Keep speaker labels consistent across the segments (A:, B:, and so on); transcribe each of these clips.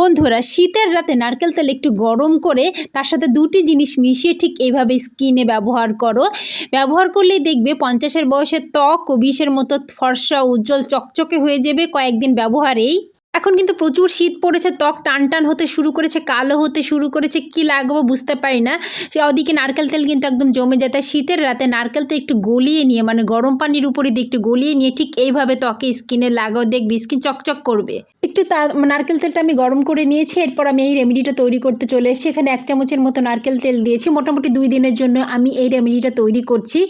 A: বন্ধুরা, শীতের রাতে নারকেল তেল একটু গরম করে তার সাথে দুটি জিনিস মিশিয়ে ঠিক এইভাবে স্কিনে ব্যবহার করো। ব্যবহার করলেই দেখবে পঞ্চাশের বয়সের ত্বক ও বিষের মতো ফর্সা, উজ্জ্বল, চকচকে হয়ে যাবে কয়েকদিন ব্যবহারেই। এখন কিন্তু প্রচুর শীত পড়েছে, ত্বক টান টান হতে শুরু করেছে, কালো হতে শুরু করেছে, কি লাগবো বুঝতে পারি না। সে ওদিকে নারকেল তেল কিন্তু একদম জমে যায়, তাই শীতের রাতে নারকেল তেল একটু গলিয়ে নিয়ে মানে গরম পানির উপরে দিয়ে একটু গলিয়ে নিয়ে ঠিক এইভাবে ত্বকে স্কিনে লাগাও, দেখবি স্কিন চকচক করবে। একটু তা নারকেল তেলটা আমি গরম করে নিয়েছি, এরপর আমি এই রেমেডিটা তৈরি করতে চলে এসেছি, এখানে এক চামচের মতো নারকেল তেল দিয়েছি, মোটামুটি দুই দিনের জন্য আমি এই রেমেডিটা তৈরি করছি।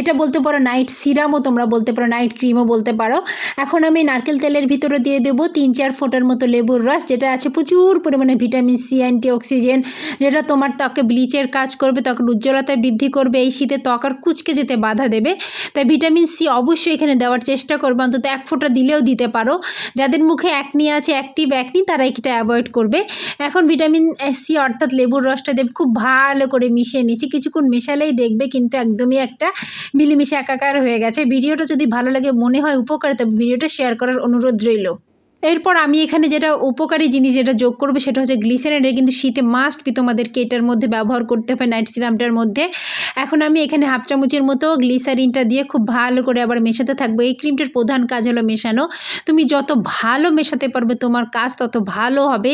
A: এটা বলতে পারো নাইট সিরামও তোমরা বলতে পারো, নাইট ক্রিমও বলতে পারো। এখন আমি নারকেল তেলের ভিতরে দিয়ে দেবো তিন চার ফোঁটার মতো লেবুর রস, যেটা আছে প্রচুর পরিমাণে ভিটামিন সি অ্যান্টি অক্সিজেন যেটা তোমার ত্বকে ব্লিচের কাজ করবে, ত্বকের উজ্জ্বলতা বৃদ্ধি করবে, এই শীতে ত্বক আর কুচকে যেতে বাধা দেবে। তাই ভিটামিন সি অবশ্যই এখানে দেওয়ার চেষ্টা করবে, অন্তত এক ফোঁটা দিলেও দিতে পারো। যাদের মুখে অ্যাকনি আছে অ্যাক্টিভ অ্যাকনি তারা এটা অ্যাভয়েড করবে। এখন ভিটামিন সি অর্থাৎ লেবুর রসটা দেবে, খুব ভালো করে মিশিয়ে নিচ্ছি। কিছুক্ষণ মেশালেই দেখবে কিন্তু একদমই একটা মিলেমিশে একাকার হয়ে গেছে। ভিডিওটা যদি ভালো লাগে, মনে হয় উপকার, তবে ভিডিওটা শেয়ার করার অনুরোধ রইল। এরপর আমি এখানে যেটা উপকারী জিনিস যেটা যোগ করব সেটা হচ্ছে গ্লিসারিন এটা কিন্তু শীতে মাস্ট বি তোমাদেরকে এটার মধ্যে ব্যবহার করতে হবে নাইট সিরামটার মধ্যে। এখন আমি এখানে হাফ চামচের মতো গ্লিসারিনটা দিয়ে খুব ভালো করে আবার মেশাতে থাকব। এই ক্রিমটার প্রধান কাজ হলো মেশানো। তুমি যত ভালো মেশাতে পারবে তোমার কাজ, তত ভালো হবে।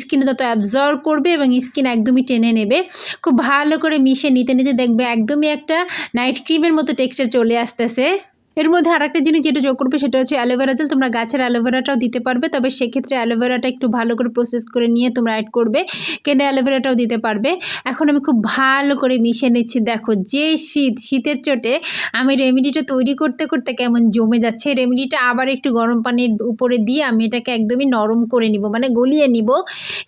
A: স্কিনে তত অ্যাবজর্ব করবে এবং স্কিন একদমই টেনে নেবে। খুব ভালো করে মিশে নিতে নিতে দেখবে একদমই একটা নাইট ক্রিমের মতো টেক্সচার চলে আসতেছে। এর মধ্যে আরেকটা জিনিস যেটা যোগ করবে সেটা হচ্ছে অ্যালোভেরা জেল। তোমরা গাছের অ্যালোভেরাটাও দিতে পারবে, তবে সেক্ষেত্রে অ্যালোভেরাটা একটু ভালো করে প্রসেস করে নিয়ে তোমরা অ্যাড করবে। কেনে অ্যালোভেরাটাও দিতে পারবে। এখন আমি খুব ভালো করে মিশিয়ে নিচ্ছি। দেখো, যে শীত, শীতের চোটে আমি রেমেডিটা তৈরি করতে করতে কেমন জমে যাচ্ছে। রেমেডিটা আবার একটু গরম পানির উপরে দিয়ে আমি এটাকে একদমই নরম করে নিব মানে গলিয়ে নিব।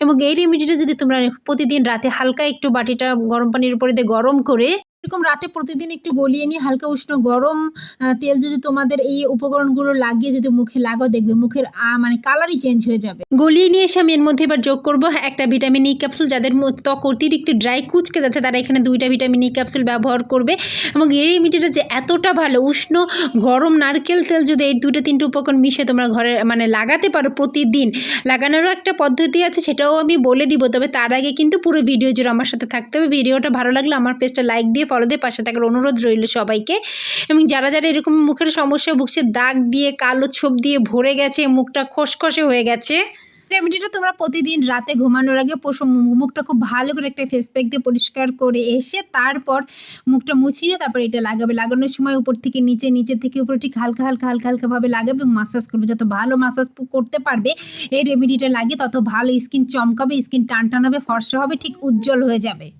A: এবং এই রেমেডিটা যদি তোমরা প্রতিদিন রাতে হালকা একটু বাটিটা গরম পানির উপরে দিয়ে গরম করে এরকম রাতে প্রতিদিন একটু গলিয়ে নিয়ে হালকা উষ্ণ গরম তেল যদি তোমাদের এই উপকরণগুলো লাগিয়ে যদি মুখে লাগাও, দেখবে মুখের মানে কালারই চেঞ্জ হয়ে যাবে। গলিয়ে নিয়ে এসে আমি এর মধ্যে এবার যোগ করব। একটা ভিটামিন ই ক্যাপসুল যাদের ত্বক অতিরিক্ত ড্রাই কুচকে যাচ্ছে, তারা এখানে দুইটা ভিটামিন ই ক্যাপসুল ব্যবহার করবে। এবং এই রেমিডিটা যে এতটা ভালো, উষ্ণ, গরম নারকেল তেল যদি এই দুটো তিনটে উপকরণ মিশে তোমরা ঘরে মানে লাগাতে পারো প্রতিদিন, লাগানোরও একটা পদ্ধতি আছে, সেটাও আমি বলে দিব। তবে তার আগে কিন্তু পুরো ভিডিও জুড়ে আমার সাথে থাকতে হবে। ভিডিওটা ভালো লাগলে আমার পেজটা লাইক দিয়ে দিয়ে পাশে থাকার অনুরোধ রইল সবাইকে। এবং যারা যারা এরকম মুখের সমস্যা ভুগছে, দাগ দিয়ে কালো ছোপ দিয়ে ভরে গেছে, মুখটা খসখসে হয়ে গেছে। রেমেডিটা তোমরা প্রতিদিন রাতে ঘুমানোর আগে পশু- মুখটা খুব ভালো করে একটা ফেস প্যাক দিয়ে পরিষ্কার করে এসে তারপর মুখটা মুছিয়ে তারপর এটা লাগাবে। লাগানোর সময় উপর থেকে নিচে নিচে থেকে উপরে ঠিক হালকা হালকা হালকা হালকাভাবে লাগাবে এবং মাসাজ করবে। যত ভালো মাসাজ করতে পারবে, এই রেমেডিটা লাগিয়ে তত ভালো স্কিন চমকাবে স্কিন টান টান হবে, ফর্সা হবে, ঠিক উজ্জ্বল হয়ে যাবে।